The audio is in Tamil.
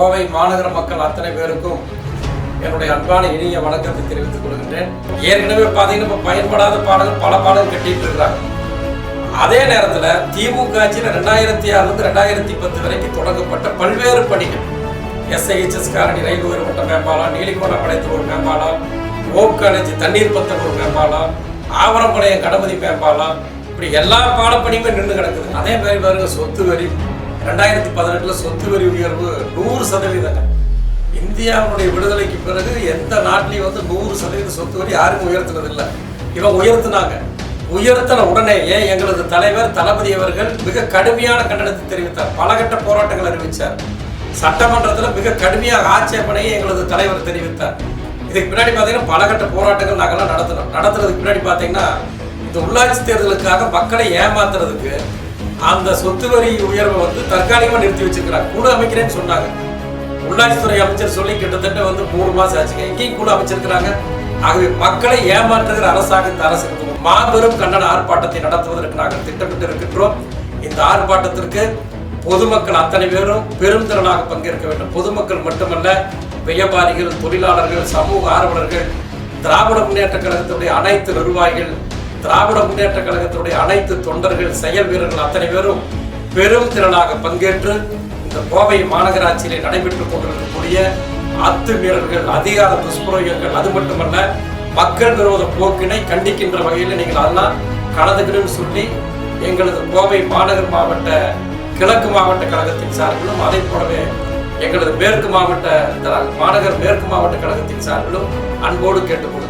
கோவை மாநகர மக்கள் அத்தனை பேருக்கும் என்னுடைய அன்பான இனிய வணக்கத்தை தெரிவித்துக் கொள்கின்றேன். ஏற்கனவே பார்த்தீங்கன்னா இப்போ பயன்படாத பாடல்கள் பல பாடல்கள் கட்டிட்டு இருக்கிறாங்க. அதே நேரத்தில் திமுக ஆட்சியில் ரெண்டாயிரத்தி ஆறுலேருந்து ரெண்டாயிரத்தி பத்து வரைக்கும் தொடங்கப்பட்ட பல்வேறு பணிகள். எஸ்ஐஹெச்எஸ் காரணி ரயில் உயர்மட்ட மேம்பாலம் நீலிக்கோணம் படைத்த ஒரு மேம்பாலம் ஓக்கணைச்சி தண்ணீர் பத்தம் ஒரு மேம்பாலம் ஆவரம்பாளையம் கடமதி மேம்பாலம் இப்படி எல்லா பாடப்பணியுமே நின்று கிடக்குது. அதே மாதிரி பாருங்க சொத்து வரி ரெண்டாயிரத்தி பதினெட்டுல சொத்து வரி உயர்வு நூறு சதவீதங்க. இந்தியாவுடைய விடுதலைக்கு பிறகு எந்த நாட்டிலையும் வந்து நூறு சதவீத சொத்து வரி யாருக்கும் உயர்த்தினது இல்லை இவங்க உயர்த்தினாங்க. உயர்த்தின ஏன் எங்களது தலைவர் தளபதி அவர்கள் மிக கடுமையான கண்டனத்தை தெரிவித்தார். பலகட்ட போராட்டங்கள் அறிவித்தார் சட்டமன்றத்தில் மிக கடுமையாக ஆட்சேபனையை எங்களது தலைவர் தெரிவித்தார். இதுக்கு பின்னாடி பார்த்தீங்கன்னா பலகட்ட போராட்டங்கள் நாங்கள்லாம் நடத்தினோம். நடத்துறதுக்கு பின்னாடி பார்த்தீங்கன்னா இந்த உள்ளாட்சி தேர்தலுக்காக மக்களை ஏமாத்துறதுக்கு அந்த சொத்து வரி உயர்வை வந்து தற்காலிகமாக நிறுத்தி வச்சிருக்கிறாங்க கூட அமைக்கிறேன்னு சொன்னாங்க. உள்ளாட்சித்துறை அமைச்சர் சொல்லி கிட்டத்தட்ட வந்து மூணு மாசம் ஆச்சுங்க எங்கேயும் கூட அமைச்சிருக்கிறாங்க. ஆகவே மக்களை ஏமாற்றுகிற அரசாங்கத்தை அரசு மாபெரும் கண்டன ஆர்ப்பாட்டத்தை நடத்துவதற்கு நாங்கள் திட்டமிட்டு இருக்கின்றோம் இந்த ஆர்ப்பாட்டத்திற்கு பொதுமக்கள் அத்தனை பேரும் பெரும் திறனாக பங்கேற்க வேண்டும். பொதுமக்கள் மட்டுமல்ல வியாபாரிகள் தொழிலாளர்கள் சமூக ஆர்வலர்கள் திராவிட முன்னேற்ற கழகத்துடைய அனைத்து நிர்வாகிகள் திராவிட முன்னேற்ற கழகத்தினுடைய அனைத்து தொண்டர்கள் செயல் வீரர்கள் அத்தனை பேரும் பெரும் திரளாக பங்கேற்று இந்த கோவை மாநகராட்சியிலே நடைபெற்றுக் கொண்டிருக்கக்கூடிய அத்துமீறல்கள் அதிகார துஷ்பிரயோகங்கள் அது மட்டுமல்ல மக்கள் விரோத போக்கினை கண்டிக்கின்ற வகையில் நீங்கள் அதெல்லாம் கலந்துக்கணும்னு சொல்லி எங்களது கோவை மாநகர் மாவட்ட கிழக்கு மாவட்ட கழகத்தின் சார்பிலும் அதை போலவே எங்களது மேற்கு மாவட்ட மாநகர் மேற்கு மாவட்ட கழகத்தின் சார்பிலும் அன்போடு கேட்டுக்கொள்ளும்